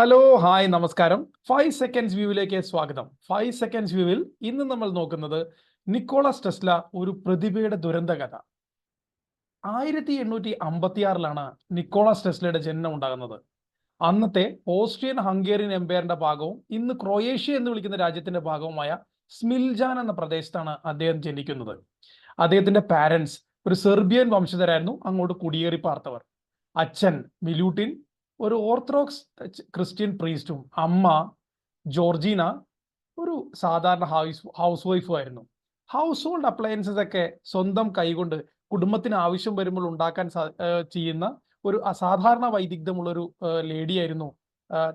Hello hi നമസ്കാരം. Five seconds വ്യൂവിലേക്ക് സ്വാഗതം. ഫൈവ് സെക്കൻഡ്സ് വ്യൂവിൽ ഇന്ന് നമ്മൾ നോക്കുന്നത് നിക്കോളാസ് ടെസ്ല ഒരു പ്രതിഭയുടെ ദുരന്തകഥ. ആയിരത്തി എണ്ണൂറ്റി അമ്പത്തിയാറിലാണ് നിക്കോളാസ് ടെസ്ലയുടെ ജനനം ഉണ്ടാകുന്നത്. അന്നത്തെ ഓസ്ട്രിയൻ ഹംഗേറിയൻ എംപയറിന്റെ ഭാഗവും ഇന്ന് ക്രൊയേഷ്യ എന്ന് വിളിക്കുന്ന രാജ്യത്തിന്റെ ഭാഗവുമായ സ്മിൽജാൻ എന്ന പ്രദേശത്താണ് അദ്ദേഹം ജനിക്കുന്നത്. അദ്ദേഹത്തിന്റെ പാരൻസ് ഒരു സെർബിയൻ വംശജരായിരുന്നു. അങ്ങോട്ട് കുടിയേറി പാർത്തവർ. അച്ഛൻ മിലൂട്ടിൻ ഒരു ഓർത്തഡോക്സ് ക്രിസ്ത്യൻ പ്രീസ്റ്റും അമ്മ ജോർജീന ഒരു സാധാരണ ഹൗസ് ഹൗസ് വൈഫും ആയിരുന്നു. ഹൗസ് ഹോൾഡ് അപ്ലയൻസസ് ഒക്കെ സ്വന്തം കൈകൊണ്ട് കുടുംബത്തിന് ആവശ്യം വരുമ്പോൾ ഉണ്ടാക്കാൻ ചെയ്യുന്ന ഒരു അസാധാരണ വൈദഗ്ധ്യമുള്ള ഒരു ലേഡി ആയിരുന്നു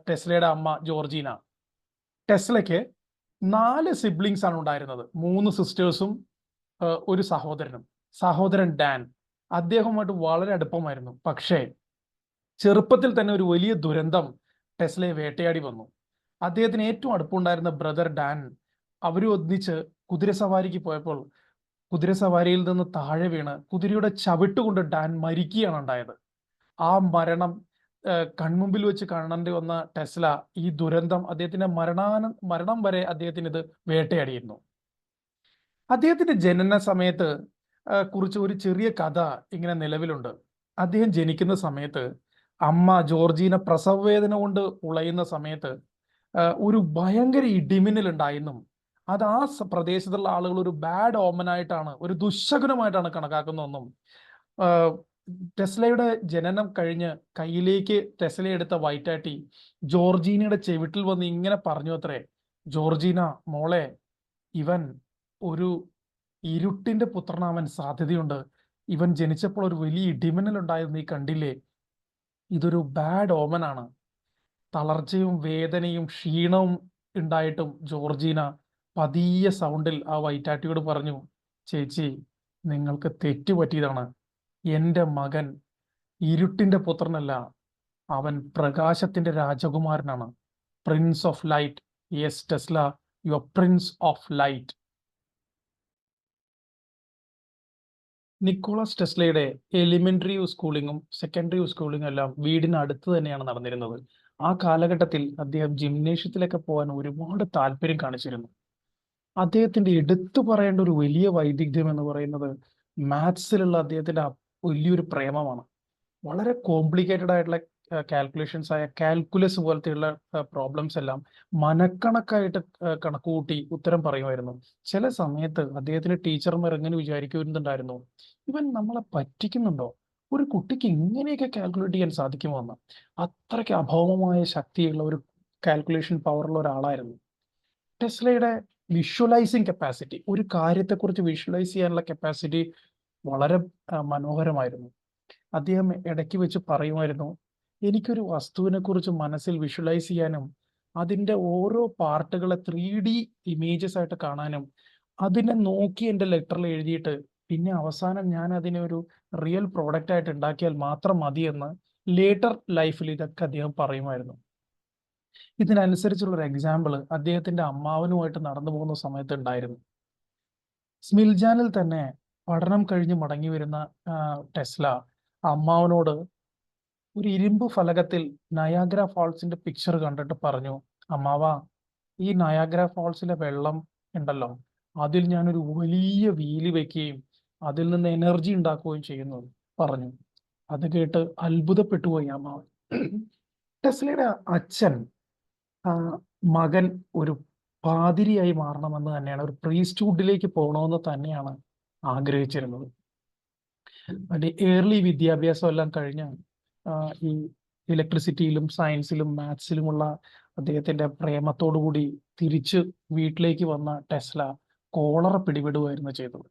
ടെസ്ലയുടെ അമ്മ ജോർജീന. ടെസ്ലയ്ക്ക് നാല് സിബ്ലിങ്സ് ആണ് ഉണ്ടായിരുന്നത്. മൂന്ന് സിസ്റ്റേഴ്സും ഒരു സഹോദരനും. സഹോദരൻ ഡാൻ. അദ്ദേഹവുമായിട്ട് വളരെ അടുപ്പമായിരുന്നു. പക്ഷേ ചെറുപ്പത്തിൽ തന്നെ ഒരു വലിയ ദുരന്തം ടെസ്ലയെ വേട്ടയാടി വന്നു. അദ്ദേഹത്തിന് ഏറ്റവും അടുപ്പമുണ്ടായിരുന്ന ബ്രദർ ഡാൻ അവരും ഒന്നിച്ച് കുതിരസവാരിക്ക് പോയപ്പോൾ കുതിരസവാരിയിൽ നിന്ന് താഴെ വീണ് കുതിരയുടെ ചവിട്ടുകൊണ്ട് ഡാൻ മരിക്കുകയാണ് ഉണ്ടായത്. ആ മരണം കൺമുമ്പിൽ വെച്ച് കാണേണ്ടി വന്ന ടെസ്ല ഈ ദുരന്തം അദ്ദേഹത്തിന്റെ മരണാന മരണം വരെ അദ്ദേഹത്തിന് ഇത് വേട്ടയാടിയിരുന്നു. അദ്ദേഹത്തിന്റെ ജനന സമയത്ത് കുറിച്ച് ഒരു ചെറിയ കഥ ഇങ്ങനെ നിലവിലുണ്ട്. അദ്ദേഹം ജനിക്കുന്ന സമയത്ത് അമ്മ ജോർജീന പ്രസവ വേദന കൊണ്ട് ഉളയുന്ന സമയത്ത് ഒരു ഭയങ്കര ഇടിമിന്നലുണ്ടായെന്നും അത് ആ പ്രദേശത്തുള്ള ആളുകൾ ഒരു ബാഡ് ഓമനായിട്ടാണ് ഒരു ദുശകുനമായിട്ടാണ് കണക്കാക്കുന്നതെന്നും ടെസ്ലയുടെ ജനനം കഴിഞ്ഞ് കയ്യിലേക്ക് ടെസ്ല എടുത്ത വൈറ്റാട്ടി ജോർജീനയുടെ ചെവിട്ടിൽ വന്ന് ഇങ്ങനെ പറഞ്ഞു അത്രേ ജോർജീന മോളെ ഇവൻ ഒരു ഇരുട്ടിന്റെ പുത്രനാവാൻ സാധ്യതയുണ്ട്. ഇവൻ ജനിച്ചപ്പോൾ ഒരു വലിയ ഇടിമിന്നൽ ഉണ്ടായിരുന്നു നീ കണ്ടില്ലേ? ഇതൊരു ബാഡ് ഓമനാണ് തളർച്ചയും വേദനയും ക്ഷീണവും ഉണ്ടായിട്ടും ജോർജീന പതിയ സൗണ്ടിൽ ആ വൈറ്റാട്ടിയോട് പറഞ്ഞു ചേച്ചി നിങ്ങൾക്ക് തെറ്റുപറ്റിയതാണ് എന്റെ മകൻ ഇരുട്ടിന്റെ പുത്രനല്ല. അവൻ പ്രകാശത്തിന്റെ രാജകുമാരനാണ്. Prince of light yes Tesla your prince of light Nicholas ടെസ്ലയുടെ elementary സ്കൂളിങ്ങും സെക്കൻഡറി സ്കൂളിങ്ങും എല്ലാം വീടിനടുത്ത് തന്നെയാണ് നടന്നിരുന്നത്. ആ കാലഘട്ടത്തിൽ അദ്ദേഹം ജിംനേഷ്യത്തിലൊക്കെ പോകാൻ ഒരുപാട് താല്പര്യം കാണിച്ചിരുന്നു. അദ്ദേഹത്തിന്റെ എടുത്തു പറയേണ്ട ഒരു വലിയ വൈദഗ്ധ്യം എന്ന് പറയുന്നത് മാത്സിലുള്ള അദ്ദേഹത്തിന്റെ വലിയൊരു പ്രേമമാണ്. വളരെ കോംപ്ലിക്കേറ്റഡ് ആയിട്ടുള്ള കാൽക്കുലേഷൻസ് ആയ കാൽക്കുലസ് പോലത്തെയുള്ള പ്രോബ്ലംസ് എല്ലാം മനക്കണക്കായിട്ട് കണക്ക് കൂട്ടി ഉത്തരം പറയുമായിരുന്നു. ചില സമയത്ത് അദ്ദേഹത്തിന്റെ ടീച്ചർമാർ എങ്ങനെ വിചാരിക്കുന്നുണ്ടായിരുന്നു. ഇവൻ നമ്മളെ പറ്റിക്കുന്നുണ്ടോ? ഒരു കുട്ടിക്ക് ഇങ്ങനെയൊക്കെ കാൽക്കുലേറ്റ് ചെയ്യാൻ സാധിക്കുമോ എന്ന് അത്രയ്ക്ക് അഭൗമമായ ശക്തിയുള്ള ഒരു കാൽക്കുലേഷൻ പവറുള്ള ഒരാളായിരുന്നു. ടെസ്ലയുടെ വിഷ്വലൈസിങ് കപ്പാസിറ്റി ഒരു കാര്യത്തെക്കുറിച്ച് വിഷ്വലൈസ് ചെയ്യാനുള്ള കപ്പാസിറ്റി വളരെ മനോഹരമായിരുന്നു. അദ്ദേഹം ഇടയ്ക്ക് വെച്ച് പറയുമായിരുന്നു എനിക്കൊരു വസ്തുവിനെ കുറിച്ച് മനസ്സിൽ വിഷ്വലൈസ് ചെയ്യാനും അതിന്റെ ഓരോ പാർട്ടുകളെ ത്രീ ഡി ഇമേജസ് ആയിട്ട് കാണാനും അതിനെ നോക്കി എന്റെ ലെറ്ററിൽ എഴുതിയിട്ട് പിന്നെ അവസാനം ഞാൻ അതിനെ ഒരു റിയൽ പ്രോഡക്റ്റ് ആയിട്ട് ഉണ്ടാക്കിയാൽ മാത്രം എന്ന് ലേറ്റർ ലൈഫിൽ ഇതൊക്കെ അദ്ദേഹം പറയുമായിരുന്നു. ഇതിനനുസരിച്ചുള്ള ഒരു എക്സാമ്പിൾ അദ്ദേഹത്തിന്റെ അമ്മാവനുമായിട്ട് നടന്നു പോകുന്ന സമയത്ത് ഉണ്ടായിരുന്നു. സ്മിൽജാനിൽ തന്നെ പഠനം കഴിഞ്ഞ് മടങ്ങി വരുന്ന ടെസ്ല അമ്മാവനോട് ഒരു ഇരുമ്പ് ഫലകത്തിൽ നയാഗ്ര ഫാൾസിന്റെ പിക്ചർ കണ്ടിട്ട് പറഞ്ഞു അമ്മാവ ഈ നയാഗ്ര ഫാൾസിലെ വെള്ളം ഉണ്ടല്ലോ അതിൽ ഞാനൊരു വലിയ വീൽ വെക്കുകയും അതിൽ നിന്ന് എനർജി ഉണ്ടാക്കുകയും ചെയ്യുന്നു പറഞ്ഞു. അത് കേട്ട് അത്ഭുതപ്പെട്ടുപോയി അമ്മാവൻ. ടെസ്ലയുടെ അച്ഛൻ മകൻ ഒരു പാതിരിയായി മാറണമെന്ന് തന്നെയാണ് ഒരു പ്രീസ്റ്റ്ഹുഡിലേക്ക് പോകണമെന്ന് തന്നെയാണ് ആഗ്രഹിച്ചിരുന്നത്. ഏർലി വിദ്യാഭ്യാസം എല്ലാം കഴിഞ്ഞ് ഈ ഇലക്ട്രിസിറ്റിയിലും സയൻസിലും മാത്സിലുമുള്ള അദ്ദേഹത്തിന്റെ പ്രേമത്തോടുകൂടി തിരിച്ച് വീട്ടിലേക്ക് വന്ന ടെസ്ല കോളറ പിടിപെടുകയായിരുന്നു ചെയ്തത്.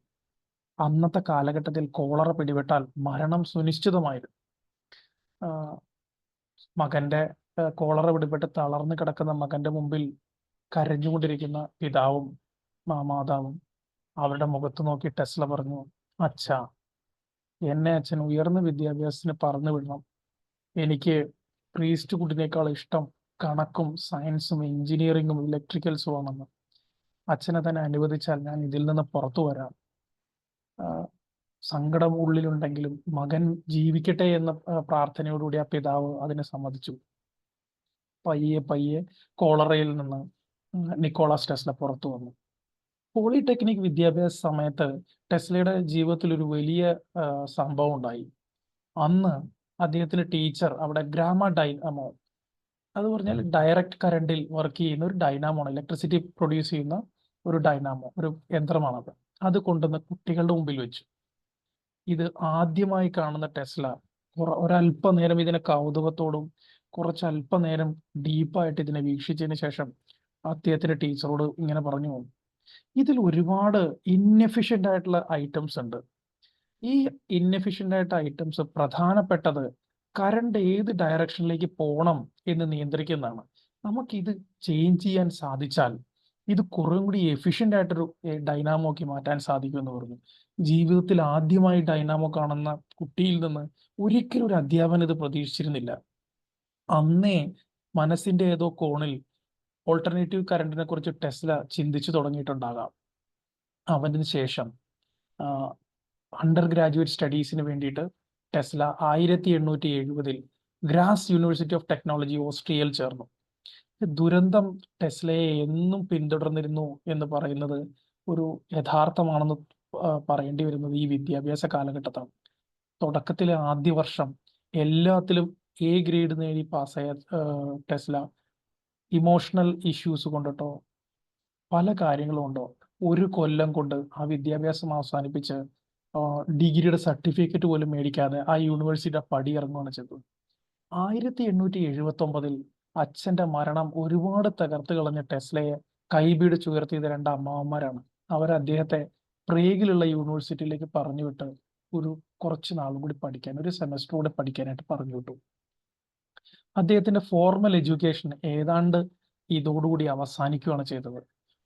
അന്നത്തെ കാലഘട്ടത്തിൽ കോളറ പിടിപെട്ടാൽ മരണം സുനിശ്ചിതമായിരുന്നു. മകന്റെ കോളറ പിടിപെട്ട് തളർന്നു കിടക്കുന്ന മകന്റെ മുമ്പിൽ കരഞ്ഞുകൊണ്ടിരിക്കുന്ന പിതാവും മാതാവും അവരുടെ മുഖത്ത് നോക്കി ടെസ്ല പറഞ്ഞു അച്ഛ എന്നെ അച്ഛൻ ഉയർന്ന വിദ്യാഭ്യാസത്തിന് പറഞ്ഞു വിടണം എനിക്ക് പ്രീസ്റ്റ് കുട്ടിനേക്കാൾ ഇഷ്ടം കണക്കും സയൻസും എഞ്ചിനീയറിംഗും ഇലക്ട്രിക്കൽസും ആണെന്ന്. അച്ഛനെ തന്നെ അനുവദിച്ചാൽ ഞാൻ ഇതിൽ നിന്ന് പുറത്തു വരാം. സങ്കടം ഉള്ളിലുണ്ടെങ്കിലും മകൻ ജീവിക്കട്ടെ എന്ന പ്രാർത്ഥനയോടുകൂടി ആ പിതാവ് അതിനെ സമ്മതിച്ചു. പയ്യെ പയ്യെ കോളറയിൽ നിന്ന് നിക്കോളാസ് ടെസ്ല പുറത്തു വന്നു. പോളിടെക്നിക് വിദ്യാഭ്യാസ സമയത്ത് ടെസ്ലയുടെ ജീവിതത്തിൽ ഒരു വലിയ സംഭവം ഉണ്ടായി. അന്ന് അദ്ദേഹത്തിന്റെ ടീച്ചർ അവിടെ ഗ്രാമ ഡൈനാമോ. അത് പറഞ്ഞാൽ ഡയറക്റ്റ് കറണ്ടിൽ വർക്ക് ചെയ്യുന്ന ഒരു ഡൈനാമോ ആണ്. ഇലക്ട്രിസിറ്റി പ്രൊഡ്യൂസ് ചെയ്യുന്ന ഒരു ഡൈനാമോ ഒരു യന്ത്രമാണത്. അത് കൊണ്ടുവന്ന് കുട്ടികളുടെ മുമ്പിൽ വെച്ചു. ഇത് ആദ്യമായി കാണുന്ന ടെസ്ല ഒരല്പനേരം ഇതിനെ കൗതുകത്തോടും കുറച്ചല്പനേരം ഡീപ്പായിട്ട് ഇതിനെ വീക്ഷിച്ചതിന് ശേഷം അദ്ദേഹത്തിന്റെ ടീച്ചറോട് ഇങ്ങനെ പറഞ്ഞു ഇതിൽ ഒരുപാട് ഇൻഎഫിഷ്യന്റ് ആയിട്ടുള്ള ഐറ്റംസ് ഉണ്ട്. ഈ ഇൻഎഫിഷ്യന്റ് ആയിട്ട് ഐറ്റംസ് പ്രധാനപ്പെട്ടത് കറണ്ട് ഏത് ഡയറക്ഷനിലേക്ക് പോകണം എന്ന് നിയന്ത്രിക്കുന്നതാണ്. നമുക്കിത് ചേഞ്ച് ചെയ്യാൻ സാധിച്ചാൽ ഇത് കുറേ കൂടി എഫിഷ്യന്റ് ആയിട്ടൊരു ഡൈനാമോക്കി മാറ്റാൻ സാധിക്കുമെന്ന് പറഞ്ഞു. ജീവിതത്തിൽ ആദ്യമായി ഡൈനാമോ കാണുന്ന കുട്ടിയിൽ നിന്ന് ഒരിക്കലും ഒരു അധ്യാപകൻ ഇത് പ്രതീക്ഷിച്ചിരുന്നില്ല. അന്നേ മനസ്സിന്റെ ഏതോ കോണിൽ ഓൾട്ടർനേറ്റീവ് കറണ്ടിനെ കുറിച്ച് ടെസ്ല ചിന്തിച്ചു തുടങ്ങിയിട്ടുണ്ടാകാം. അവന് ശേഷം അണ്ടർ ഗ്രാജുവേറ്റ് സ്റ്റഡീസിന് വേണ്ടിയിട്ട് ടെസ്ല ആയിരത്തി എണ്ണൂറ്റി എഴുപതിൽ ഗ്രാസ് യൂണിവേഴ്സിറ്റി ഓഫ് ടെക്നോളജി ഓസ്ട്രിയയിൽ ചേർന്നു. ദുരന്തം ടെസ്ലയെ എന്നും പിന്തുടർന്നിരുന്നു എന്ന് പറയുന്നത് ഒരു യഥാർത്ഥമാണെന്ന് പറയേണ്ടി വരുന്നത് ഈ വിദ്യാഭ്യാസ കാലഘട്ടത്താണ്. തുടക്കത്തിലെ ആദ്യ വർഷം എല്ലാത്തിലും എ ഗ്രേഡ് നേടി പാസ്സായ ടെസ്ല ഇമോഷണൽ ഇഷ്യൂസ് കൊണ്ടിട്ടോ പല കാര്യങ്ങളും ഉണ്ടോ? ഒരു കൊല്ലം കൊണ്ട് ആ വിദ്യാഭ്യാസം അവസാനിപ്പിച്ച് ഡിഗ്രിയുടെ സർട്ടിഫിക്കറ്റ് പോലും മേടിക്കാതെ ആ യൂണിവേഴ്സിറ്റിയുടെ പടി ഇറങ്ങുകയാണ് ചെയ്തത്. ആയിരത്തി എണ്ണൂറ്റി എഴുപത്തി ഒമ്പതിൽ അച്ഛന്റെ മരണം ഒരുപാട് തകർത്ത് കളഞ്ഞ ടെസ്ലയെ കൈപിടിച്ച് ഉയർത്തിയത് രണ്ട് അമ്മാവന്മാരാണ്. അവർ അദ്ദേഹത്തെ പ്രേഗിലുള്ള യൂണിവേഴ്സിറ്റിയിലേക്ക് പറഞ്ഞു വിട്ട് ഒരു കുറച്ച് നാളും കൂടി പഠിക്കാൻ ഒരു സെമസ്റ്റർ കൂടി പഠിക്കാനായിട്ട് പറഞ്ഞു വിട്ടു. അദ്ദേഹത്തിന്റെ ഫോർമൽ എഡ്യൂക്കേഷൻ ഏതാണ്ട് ഇതോടുകൂടി അവസാനിക്കുകയാണ് ചെയ്തത്.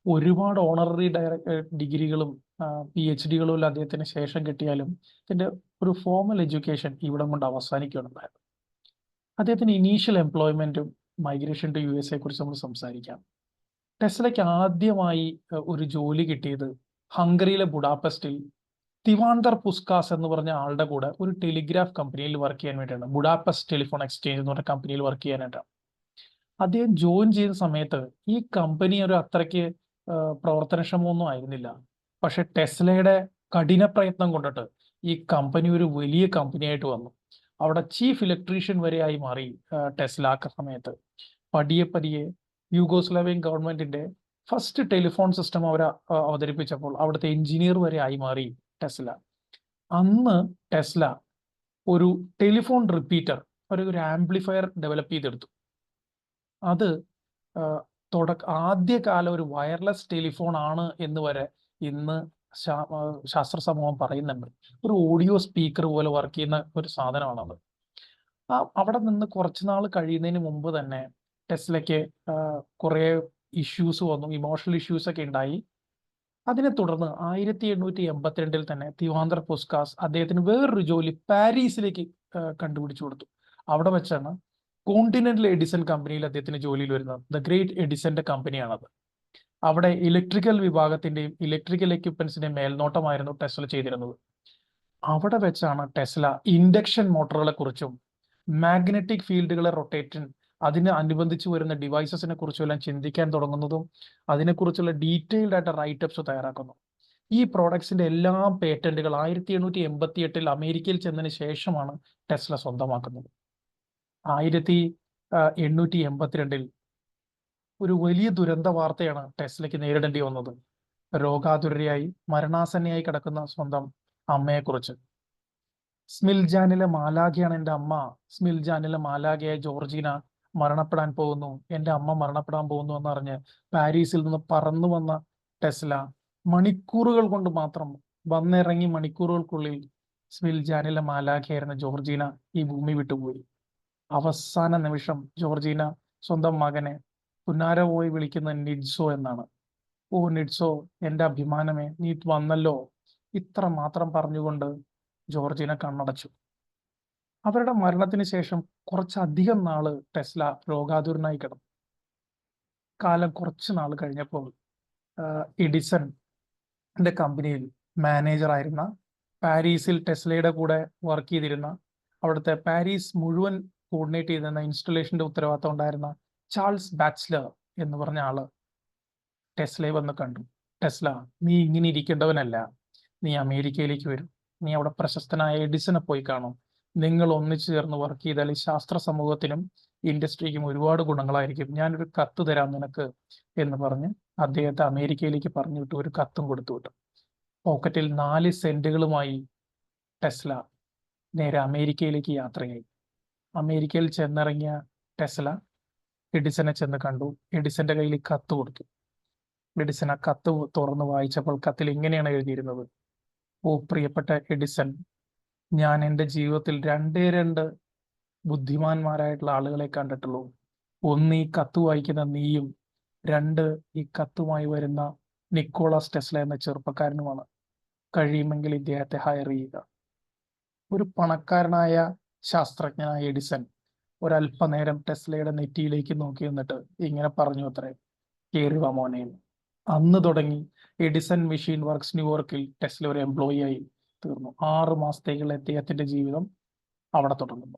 ഒരുപാട് ഓണററി ഡയറക്ട് ഡിഗ്രികളും പി എച്ച് ഡികളും അദ്ദേഹത്തിന് ശേഷം കിട്ടിയാലും ഇതിന്റെ ഒരു ഫോർമൽ എഡ്യൂക്കേഷൻ ഇവിടെ കൊണ്ട് അവസാനിക്കുകയാണ് ഉണ്ടായത് അദ്ദേഹത്തിന് initial എംപ്ലോയ്മെന്റും migration to U S A കുറിച്ച് നമ്മൾ സംസാരിക്കാം. ടെസ്ലയ്ക്ക് ആദ്യമായി ഒരു ജോലി കിട്ടിയത് ഹംഗറിയിലെ ബുഡാപെസ്റ്റിൽ തിവാന്തർ പുസ്കാസ് എന്ന് പറഞ്ഞ ആളുടെ കൂടെ ഒരു ടെലിഗ്രാഫ് കമ്പനിയിൽ വർക്ക് ചെയ്യാൻ വേണ്ടിയാണ്. ബുഡാപെസ്റ്റ് ടെലിഫോൺ എക്സ്ചേഞ്ച് എന്ന് പറഞ്ഞ കമ്പനിയിൽ വർക്ക് ചെയ്യാനായിട്ടാണ് അദ്ദേഹം ജോയിൻ ചെയ്യുന്ന സമയത്ത് ഈ കമ്പനി ഒരു അത്രയ്ക്ക് പ്രവർത്തനക്ഷമമൊന്നും ആയിരുന്നില്ല. പക്ഷെ ടെസ്ലയുടെ കഠിന പ്രയത്നം കൊണ്ടിട്ട് ഈ കമ്പനി ഒരു വലിയ കമ്പനിയായിട്ട് വന്നു. അവിടെ ചീഫ് ഇലക്ട്രീഷ്യൻ വരെയായി മാറി ടെസ്ല ആ സമയത്ത്. പടിയെ പതിയെ യൂഗോസ്ലാവിയൻ ഗവൺമെന്റിന്റെ ഫസ്റ്റ് ടെലിഫോൺ സിസ്റ്റം അവർ അവതരിപ്പിച്ചപ്പോൾ അവിടുത്തെ എഞ്ചിനീയർ വരെ ആയി മാറി ടെസ്ല. അന്ന് ടെസ്ല ഒരു ടെലിഫോൺ റിപ്പീറ്റർ ഒരു ഒരു ആംപ്ലിഫയർ ഡെവലപ്പ് ചെയ്തെടുത്തു. അത് തുടക്ക ആദ്യകാല ഒരു വയർലെസ് ടെലിഫോൺ ആണ് എന്ന് വരെ ഇന്ന് ശാസ്ത്ര സമൂഹം പറയുന്നുണ്ട്. ഒരു ഓഡിയോ സ്പീക്കർ പോലെ വർക്ക് ചെയ്യുന്ന ഒരു സാധനമാണത്. ആ അവിടെ നിന്ന് കുറച്ച് നാൾ കഴിയുന്നതിന് മുമ്പ് തന്നെ ടെസ്ലയ്ക്ക് കുറെ ഇഷ്യൂസ് വന്നു ഇമോഷണൽ ഇഷ്യൂസ് ഒക്കെ ഉണ്ടായി. അതിനെ തുടർന്ന് ആയിരത്തി എണ്ണൂറ്റി എൺപത്തിരണ്ടിൽ തന്നെ തിവാന്തർ പുസ്കാസ് അദ്ദേഹത്തിന് വേറൊരു ജോലി പാരീസിലേക്ക് കണ്ടുപിടിച്ചു കൊടുത്തു. അവിടെ വെച്ചാണ് കോണ്ടിനെന്റൽ എഡിസൺ കമ്പനിയിൽ അദ്ദേഹത്തിന് ജോലിയിൽ വരുന്നത്. ദ ഗ്രേറ്റ് എഡിസന്റെ കമ്പനിയാണത് അവിടെ ഇലക്ട്രിക്കൽ വിഭാഗത്തിന്റെയും ഇലക്ട്രിക്കൽ എക്യുപ്മെന്റ്സിന്റെയും മേൽനോട്ടമായിരുന്നു ടെസ്ല ചെയ്തിരുന്നത്. അവിടെ വെച്ചാണ് ടെസ്ല ഇൻഡക്ഷൻ മോട്ടറുകളെ കുറിച്ചും മാഗ്നറ്റിക് ഫീൽഡുകളെ റൊട്ടേഷൻ അതിന് അനുബന്ധിച്ച് വരുന്ന ഡിവൈസസിനെ കുറിച്ചും എല്ലാം ചിന്തിക്കാൻ തുടങ്ങുന്നതും അതിനെക്കുറിച്ചുള്ള ഡീറ്റെയിൽഡ് ആയിട്ട് റൈറ്റപ്സ് തയ്യാറാക്കുന്നു. ഈ പ്രോഡക്ട്സിന്റെ എല്ലാ പേറ്റന്റുകൾ ആയിരത്തി എണ്ണൂറ്റി എൺപത്തി എട്ടിൽ അമേരിക്കയിൽ ചെന്നതിന് ശേഷമാണ് ടെസ്ല സ്വന്തമാക്കുന്നത്. ആയിരത്തി എണ്ണൂറ്റി എൺപത്തിരണ്ടിൽ ഒരു വലിയ ദുരന്ത വാർത്തയാണ് ടെസ്ലയ്ക്ക് നേരിടേണ്ടി വന്നത്. രോഗാതുരയായി മരണാസന്നയായി കിടക്കുന്ന സ്വന്തം അമ്മയെക്കുറിച്ച്. സ്മിൽജാനിലെ മാലാഖയാണ് എന്റെ അമ്മ. സ്മിൽജാനിലെ മാലാഖയായ ജോർജീന മരണപ്പെടാൻ പോകുന്നു. എന്റെ അമ്മ മരണപ്പെടാൻ പോകുന്നു എന്നറിഞ്ഞ് പാരീസിൽ നിന്ന് പറന്നു വന്ന ടെസ്ല മണിക്കൂറുകൾ കൊണ്ട് മാത്രം വന്നിറങ്ങി മണിക്കൂറുകൾക്കുള്ളിൽ സ്മിൽജാനിലെ മാലാഖയായിരുന്ന ജോർജീന ഈ ഭൂമി വിട്ടുപോയി. അവസാന നിമിഷം ജോർജീന സ്വന്തം മകനെ പുന്നാര പോയി വിളിക്കുന്ന നിഡ്സോ എന്നാണ്. ഓ നിഡ്സോ എന്റെ അഭിമാനമേ നീ വന്നല്ലോ. ഇത്ര മാത്രം പറഞ്ഞുകൊണ്ട് ജോർജിനെ കണ്ണടച്ചു. അവരുടെ മരണത്തിന് ശേഷം കുറച്ചധികം നാൾ ടെസ്ല രോഗാതുരനായി കിടന്നു. കാലം കുറച്ച് നാൾ കഴിഞ്ഞപ്പോൾ എഡിസൺ എന്റെ കമ്പനിയിൽ മാനേജർ ആയിരുന്ന പാരീസിൽ ടെസ്ലയുടെ കൂടെ വർക്ക് ചെയ്തിരുന്ന അവിടുത്തെ പാരീസ് മുഴുവൻ കോർഡിനേറ്റ് ചെയ്തിരുന്ന ഇൻസ്റ്റലേഷന്റെ ഉത്തരവാദിത്തം ഉണ്ടായിരുന്ന ചാൾസ് ബാച്ച്ലർ എന്ന് പറഞ്ഞ ആൾ ടെസ്ലയെ വന്ന് കണ്ടു. ടെസ്ല നീ ഇങ്ങനെ ഇരിക്കേണ്ടവനല്ല. നീ അമേരിക്കയിലേക്ക് വരും. നീ അവിടെ പ്രശസ്തനായ എഡിസനെ പോയി കാണും. നിങ്ങൾ ഒന്നിച്ചു ചേർന്ന് വർക്ക് ചെയ്താൽ ഈ ശാസ്ത്ര സമൂഹത്തിനും ഇൻഡസ്ട്രിക്കും ഒരുപാട് ഗുണങ്ങളായിരിക്കും. ഞാനൊരു കത്ത് തരാം നിനക്ക് എന്ന് പറഞ്ഞ് അദ്ദേഹത്തെ അമേരിക്കയിലേക്ക് പറഞ്ഞു വിട്ടു. ഒരു കത്തും കൊടുത്തു വിട്ടു. പോക്കറ്റിൽ നാല് സെന്റുകളുമായി ടെസ്ല നേരെ അമേരിക്കയിലേക്ക് യാത്രയായി. അമേരിക്കയിൽ ചെന്നിറങ്ങിയ ടെസ്ല എഡിസനെ ചെന്ന് കണ്ടു. എഡിസന്റെ കയ്യിൽ കത്ത് കൊടുത്തു. എഡിസൺ ആ കത്ത് തുറന്ന് വായിച്ചപ്പോൾ കത്തിൽ ഇങ്ങനെയാണ് എഴുതിയിരുന്നത്. ഓ പ്രിയപ്പെട്ട എഡിസൺ ഞാൻ എന്റെ ജീവിതത്തിൽ രണ്ടേ രണ്ട് ബുദ്ധിമാന്മാരായിട്ടുള്ള ആളുകളെ കണ്ടിട്ടുള്ളൂ. ഒന്ന് ഈ കത്ത് വായിക്കുന്ന നീയും രണ്ട് ഈ കത്തുമായി വരുന്ന നിക്കോളാസ് ടെസ്ല എന്ന ചെറുപ്പക്കാരനുമാണ്. കഴിയുമെങ്കിൽ ഇദ്ദേഹത്തെ ഹയർ ചെയ്യുക. ഒരു പണക്കാരനായ ശാസ്ത്രജ്ഞനായ എഡിസൺ ഒരല്പനേരം ടെസ്ലയുടെ നെറ്റിയിലേക്ക് നോക്കി നിന്നിട്ട് ഇങ്ങനെ പറഞ്ഞു അത്രേ. കേറി വാ മോനെ. അന്ന് തുടങ്ങി എഡിസൺ മെഷീൻ വർക്ക്സ് ന്യൂയോർക്കിൽ ടെസ്ല ഒരു എംപ്ലോയി ആയി തീർന്നു. ആറ് മാസത്തേക്കുള്ള അദ്ദേഹത്തിന്റെ ജീവിതം അവിടെ തുടങ്ങുന്നു.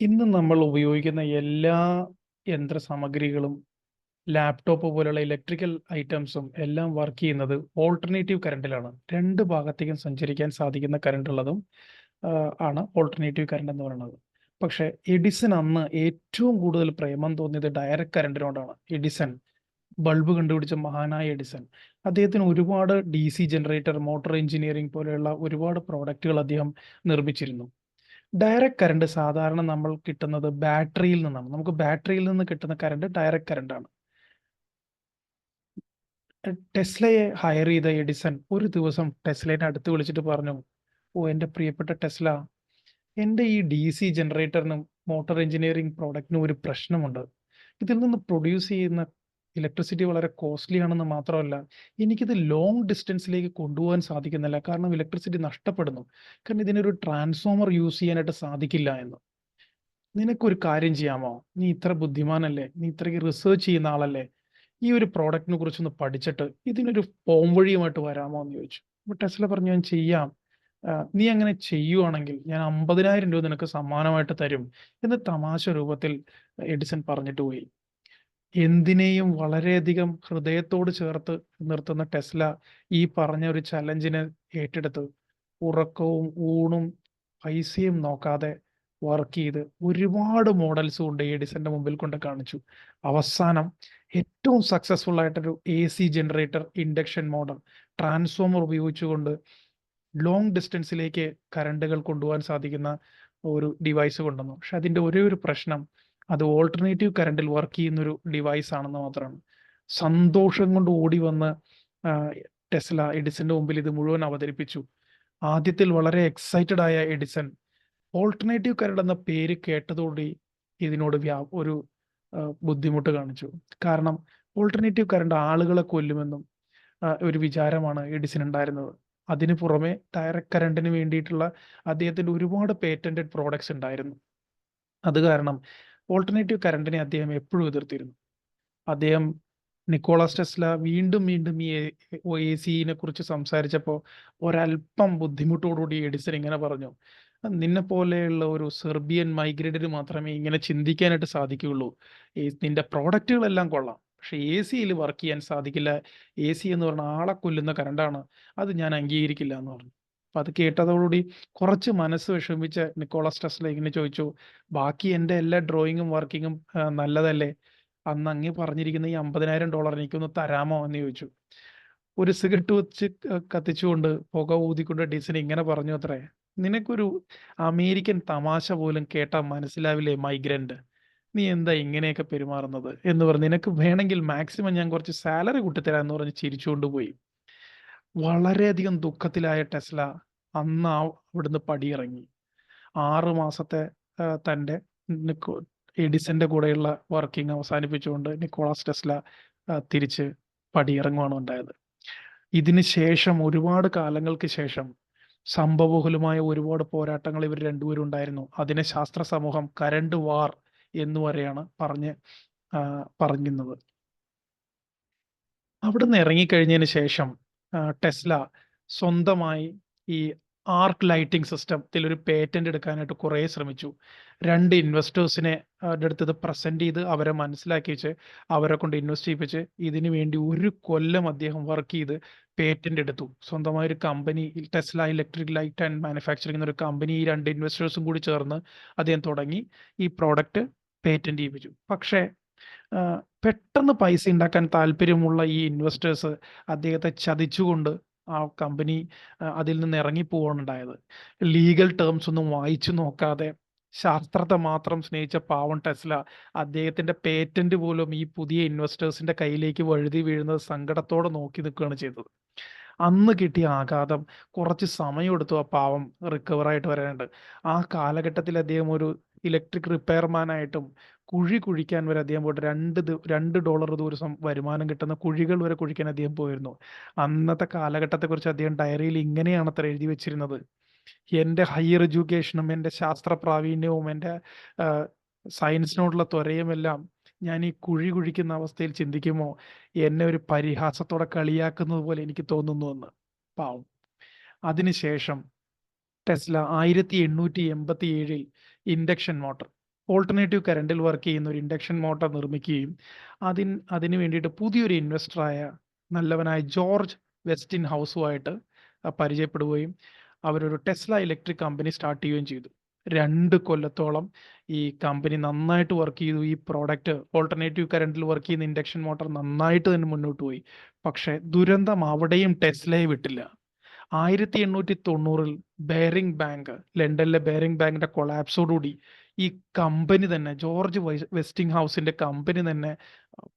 ഇന്ന് നമ്മൾ ഉപയോഗിക്കുന്ന എല്ലാ യന്ത്ര സാമഗ്രികളും ലാപ്ടോപ്പ് പോലുള്ള ഇലക്ട്രിക്കൽ ഐറ്റംസും എല്ലാം വർക്ക് ചെയ്യുന്നത് ഓൾട്ടർനേറ്റീവ് കറണ്ടിലാണ് രണ്ട് ഭാഗത്തേക്കും സഞ്ചരിക്കാൻ സാധിക്കുന്ന കറണ്ട് ഉള്ളതും ആണ് ഓൾട്ടർനേറ്റീവ് കറണ്ട് എന്ന് പറയുന്നത്. പക്ഷെ എഡിസൺ അന്ന് ഏറ്റവും കൂടുതൽ പ്രേമം തോന്നിയത് ഡയറക്റ്റ് കറണ്ടിനോടാണ് എഡിസൺ ബൾബ് കണ്ടുപിടിച്ച മഹാനായ എഡിസൺ അദ്ദേഹത്തിന് ഒരുപാട് D C generator motor engineering പോലെയുള്ള ഒരുപാട് പ്രോഡക്റ്റുകൾ അദ്ദേഹം നിർമ്മിച്ചിരുന്നു. ഡയറക്റ്റ് കറണ്ട് സാധാരണ നമ്മൾ കിട്ടുന്നത് ബാറ്ററിയിൽ നിന്നാണ്. നമുക്ക് ബാറ്ററിയിൽ നിന്ന് കിട്ടുന്ന കറണ്ട് ഡയറക്റ്റ് കറണ്ട് ആണ്. ടെസ്ലയെ ഹയർ ചെയ്ത എഡിസൺ ഒരു ദിവസം ടെസ്ലേനെ അടുത്ത് വിളിച്ചിട്ട് പറഞ്ഞു ഓ എന്റെ പ്രിയപ്പെട്ട ടെസ്ല എന്റെ ഈ ഡി സി ജനറേറ്ററിനും മോട്ടോർ എഞ്ചിനീയറിംഗ് പ്രോഡക്റ്റിനും ഒരു പ്രശ്നമുണ്ട്. ഇതിൽ നിന്ന് പ്രൊഡ്യൂസ് ചെയ്യുന്ന ഇലക്ട്രിസിറ്റി വളരെ കോസ്റ്റ്ലി ആണെന്ന് മാത്രമല്ല എനിക്കിത് ലോങ് ഡിസ്റ്റൻസിലേക്ക് കൊണ്ടുപോകാൻ സാധിക്കുന്നില്ല. കാരണം ഇലക്ട്രിസിറ്റി നഷ്ടപ്പെടുന്നു. കാരണം ഇതിനൊരു ട്രാൻസ്ഫോമർ യൂസ് ചെയ്യാനായിട്ട് സാധിക്കില്ല എന്ന്. നിനക്കൊരു കാര്യം ചെയ്യാമോ? നീ ഇത്ര ബുദ്ധിമാനല്ലേ? നീ ഇത്രയ്ക്ക് റിസർച്ച് ചെയ്യുന്ന ആളല്ലേ? ഈ ഒരു പ്രോഡക്റ്റിനെ കുറിച്ചൊന്ന് പഠിച്ചിട്ട് ഇതിനൊരു പോം വഴിയുമായിട്ട് വരാമോ എന്ന് ചോദിച്ചു. അപ്പൊ ടെസ്ല പറഞ്ഞു ഞാൻ ചെയ്യാം. നീ അങ്ങനെ ചെയ്യുവാണെങ്കിൽ ഞാൻ അമ്പതിനായിരം രൂപ നിനക്ക് സമ്മാനമായിട്ട് തരും എന്ന് തമാശ രൂപത്തിൽ എഡിസൺ പറഞ്ഞിട്ട് പോയി. എന്തിനേയും വളരെയധികം ഹൃദയത്തോട് ചേർത്ത് നിർത്തുന്ന ടെസ്ല ഈ പറഞ്ഞ ഒരു ചലഞ്ചിനെ ഏറ്റെടുത്ത്. ഉറക്കവും ഊണും പൈസയും നോക്കാതെ വർക്ക് ചെയ്ത് ഒരുപാട് മോഡൽസ് കൊണ്ട് എഡിസന്റെ മുമ്പിൽ കൊണ്ട് കാണിച്ചു. അവസാനം ഏറ്റവും സക്സസ്ഫുൾ ആയിട്ടൊരു A C generator induction model transformer ഉപയോഗിച്ചുകൊണ്ട് ലോങ് ഡിസ്റ്റൻസിലേക്ക് കറണ്ടുകൾ കൊണ്ടുപോകാൻ സാധിക്കുന്ന ഒരു ഡിവൈസ് കൊണ്ടുവന്നു. പക്ഷെ അതിന്റെ ഒരേ ഒരു പ്രശ്നം അത് ഓൾട്ടർനേറ്റീവ് കറണ്ടിൽ വർക്ക് ചെയ്യുന്ന ഒരു ഡിവൈസ് ആണെന്ന് മാത്രമാണ്. സന്തോഷം കൊണ്ട് ഓടി വന്ന് ടെസ്ല എഡിസന്റെ മുമ്പിൽ ഇത് മുഴുവൻ അവതരിപ്പിച്ചു. ആദ്യത്തിൽ വളരെ എക്സൈറ്റഡ് ആയ എഡിസൺ ഓൾട്ടർനേറ്റീവ് കരട് എന്ന പേര് കേട്ടതോടെ ഇതിനോട് വ്യാ ഒരു ബുദ്ധിമുട്ട് കാണിച്ചു. കാരണം ഓൾട്ടർനേറ്റീവ് കരണ്ട് ആളുകളെ കൊല്ലുമെന്നും ഒരു വിചാരമാണ് എഡിസൺ ഉണ്ടായിരുന്നത്. അതിനു പുറമെ ഡയറക്റ്റ് കറണ്ടിന് വേണ്ടിയിട്ടുള്ള അദ്ദേഹത്തിന്റെ ഒരുപാട് പേറ്റന്റഡ് പ്രോഡക്ട്സ് ഉണ്ടായിരുന്നു. അത് കാരണം ഓൾട്ടർനേറ്റീവ് കറണ്ടിനെ അദ്ദേഹം എപ്പോഴും എതിർത്തിരുന്നു. അദ്ദേഹം നിക്കോളാസ് ടെസ്ല വീണ്ടും വീണ്ടും ഈ എ സിനെ കുറിച്ച് സംസാരിച്ചപ്പോൾ ഒരല്പം ബുദ്ധിമുട്ടോടുകൂടി എഡിസൺ ഇങ്ങനെ പറഞ്ഞു. നിന്നെ പോലെയുള്ള ഒരു സെർബിയൻ മൈഗ്രേറ്റഡ് മാത്രമേ ഇങ്ങനെ ചിന്തിക്കാനായിട്ട് സാധിക്കുകയുള്ളൂ. നിന്റെ പ്രോഡക്റ്റുകളെല്ലാം കൊള്ളാം. പക്ഷെ എ സിയിൽ വർക്ക് ചെയ്യാൻ സാധിക്കില്ല. എ സി എന്ന് പറഞ്ഞ ആളെ കൊല്ലുന്ന കരണ്ടാണ്. അത് ഞാൻ അംഗീകരിക്കില്ല എന്ന് പറഞ്ഞു. അപ്പൊ അത് കേട്ടതോടുകൂടി കുറച്ച് മനസ്സ് വിഷമിച്ച നിക്കോളസ് ടെസ്ല ഇങ്ങനെ ചോദിച്ചു ബാക്കി എന്റെ എല്ലാ ഡ്രോയിങ്ങും വർക്കിങ്ങും നല്ലതല്ലേ? അന്ന് അങ്ങ് പറഞ്ഞിരിക്കുന്ന ഈ അമ്പതിനായിരം ഡോളർ എനിക്കൊന്ന് തരാമോ? എന്ന് ചോദിച്ചു. ഒരു സിഗരറ്റ് വെച്ച് കത്തിച്ചുകൊണ്ട് പുക ഊതിക്കൊണ്ട് ഡിസിന് ഇങ്ങനെ പറഞ്ഞു അത്രേ. നിനക്കൊരു അമേരിക്കൻ തമാശ പോലും കേട്ടാൽ മനസ്സിലാവില്ലേ മൈഗ്രന്റ്? നീ എന്താ ഇങ്ങനെയൊക്കെ പെരുമാറുന്നത്? എന്ന് പറഞ്ഞ് നിനക്ക് വേണമെങ്കിൽ മാക്സിമം ഞാൻ കുറച്ച് സാലറി കൂട്ടിത്തരാം എന്ന് പറഞ്ഞ് ചിരിച്ചുകൊണ്ട് പോയി. വളരെയധികം ദുഃഖത്തിലായ ടെസ്ല അന്ന് ആ അവിടുന്ന് പടിയിറങ്ങി. ആറ് മാസത്തെ തന്റെ എഡിസന്റെ കൂടെയുള്ള വർക്കിംഗ് അവസാനിപ്പിച്ചുകൊണ്ട് നിക്കോളാസ് ടെസ്ല തിരിച്ച് പടിയിറങ്ങുവാണ് ഉണ്ടായത്. ഇതിന് ശേഷം ഒരുപാട് കാലങ്ങൾക്ക് ശേഷം സംഭവബഹുലമായ ഒരുപാട് പോരാട്ടങ്ങൾ ഇവർ രണ്ടുപേരും ഉണ്ടായിരുന്നു. അതിനെ ശാസ്ത്ര സമൂഹം കരണ്ട് വാർ എന്ന് വരെയാണ് പറഞ്ഞ് ആ, പറഞ്ഞിരുന്നത്. അവിടുന്ന് ഇറങ്ങിക്കഴിഞ്ഞതിന് ശേഷം ടെസ്ല സ്വന്തമായി ഈ ആർക്ക് ലൈറ്റിംഗ് സിസ്റ്റത്തിൽ ഒരു പേറ്റന്റ് എടുക്കാനായിട്ട് കുറേ ശ്രമിച്ചു. രണ്ട് ഇൻവെസ്റ്റേഴ്സിനെ അടുത്ത് ഇത് പ്രസന്റ് ചെയ്ത് അവരെ മനസ്സിലാക്കി വെച്ച് അവരെ കൊണ്ട് ഇൻവെസ്റ്റ് ചെയ്യിപ്പിച്ച് ഇതിനു വേണ്ടി ഒരു കൊല്ലം അദ്ദേഹം വർക്ക് ചെയ്ത് പേറ്റന്റ് എടുത്തു. സ്വന്തമായ ഒരു company Tesla electric light and manufacturing എന്നൊരു കമ്പനി ഈ രണ്ട് ഇൻവെസ്റ്റേഴ്സും കൂടി ചേർന്ന് അദ്ദേഹം തുടങ്ങി ഈ പ്രോഡക്റ്റ് പേറ്റന്റ് ചെയ്യിപ്പിച്ചു. പക്ഷേ പെട്ടെന്ന് പൈസ ഉണ്ടാക്കാൻ താല്പര്യമുള്ള ഈ ഇൻവെസ്റ്റേഴ്സ് അദ്ദേഹത്തെ ചതിച്ചുകൊണ്ട് ആ കമ്പനി അതിൽ നിന്ന് ഇറങ്ങി പോവാണ് ഉണ്ടായത് ലീഗൽ ടേംസ് ഒന്നും വായിച്ചു നോക്കാതെ ശാസ്ത്രത്തെ മാത്രം സ്നേഹിച്ച പാവം ടെസ്ല അദ്ദേഹത്തിന്റെ പേറ്റന്റ് പോലും ഈ പുതിയ ഇൻവെസ്റ്റേഴ്സിന്റെ കയ്യിലേക്ക് വഴുതി വീഴുന്നത് സങ്കടത്തോടെ നോക്കി നിൽക്കുകയാണ് ചെയ്തത്. അന്ന് കിട്ടിയ ആഘാതം കുറച്ച് സമയം എടുത്തു ആ പാവം റിക്കവർ ആയിട്ട് വരാനുണ്ട് ആ കാലഘട്ടത്തിൽ അദ്ദേഹം ഒരു ഇലക്ട്രിക് റിപ്പയർമാനായിട്ടും കുഴി കുഴിക്കാൻ വരെ അദ്ദേഹം പോയിട്ട് രണ്ട് രണ്ട് ഡോളർ ദിവസം വരുമാനം കിട്ടുന്ന കുഴികൾ വരെ കുഴിക്കാൻ അദ്ദേഹം പോയിരുന്നു. അന്നത്തെ കാലഘട്ടത്തെക്കുറിച്ച് അദ്ദേഹം ഡയറിയിൽ ഇങ്ങനെയാണ് അത്ര എഴുതി വെച്ചിരുന്നത്. എന്റെ ഹയർ എഡ്യൂക്കേഷനും എന്റെ ശാസ്ത്ര പ്രാവീണ്യവും എന്റെ സയൻസിനോടുള്ള ത്വരയുമെല്ലാം ഞാൻ ഈ കുഴി കുഴിക്കുന്ന അവസ്ഥയിൽ ചിന്തിക്കുമോ? എന്നെ ഒരു പരിഹാസത്തോടെ കളിയാക്കുന്നത് പോലെ എനിക്ക് തോന്നുന്നു എന്ന്. പാവം. അതിനുശേഷം ടെസ്ല ആയിരത്തി എണ്ണൂറ്റി എൺപത്തി ഏഴിൽ ഇൻഡക്ഷൻ മോട്ടർ ഓൾട്ടർനേറ്റീവ് കറണ്ടിൽ വർക്ക് ചെയ്യുന്ന ഒരു ഇൻഡക്ഷൻ മോട്ടോർ നിർമ്മിക്കുകയും അതിന് അതിന് വേണ്ടിയിട്ട് പുതിയൊരു ഇൻവെസ്റ്ററായ നല്ലവനായ ജോർജ് വെസ്റ്റിൻ ഹൗസുമായിട്ട് പരിചയപ്പെടുകയും അവരൊരു ടെസ്ല ഇലക്ട്രിക് കമ്പനി സ്റ്റാർട്ട് ചെയ്യുകയും ചെയ്തു. രണ്ട് കൊല്ലത്തോളം ഈ കമ്പനി നന്നായിട്ട് വർക്ക് ചെയ്തു. ഈ പ്രോഡക്റ്റ് ഓൾട്ടർനേറ്റീവ് കറണ്ടിൽ വർക്ക് ചെയ്യുന്ന ഇൻഡക്ഷൻ മോട്ടോർ നന്നായിട്ട് തന്നെ മുന്നോട്ട് പോയി. പക്ഷേ ദുരന്തം അവിടെയും ടെസ്ലയെ വിട്ടില്ല. ആയിരത്തി എണ്ണൂറ്റി തൊണ്ണൂറിൽ ബെയറിംഗ് ബാങ്ക് ലണ്ടനിലെ ബെയറിംഗ് ബാങ്കിന്റെ കൊളാപ്സോടുകൂടി ഈ കമ്പനി തന്നെ ജോർജ് വൈസ് വെസ്റ്റിംഗ് ഹൗസിന്റെ കമ്പനി തന്നെ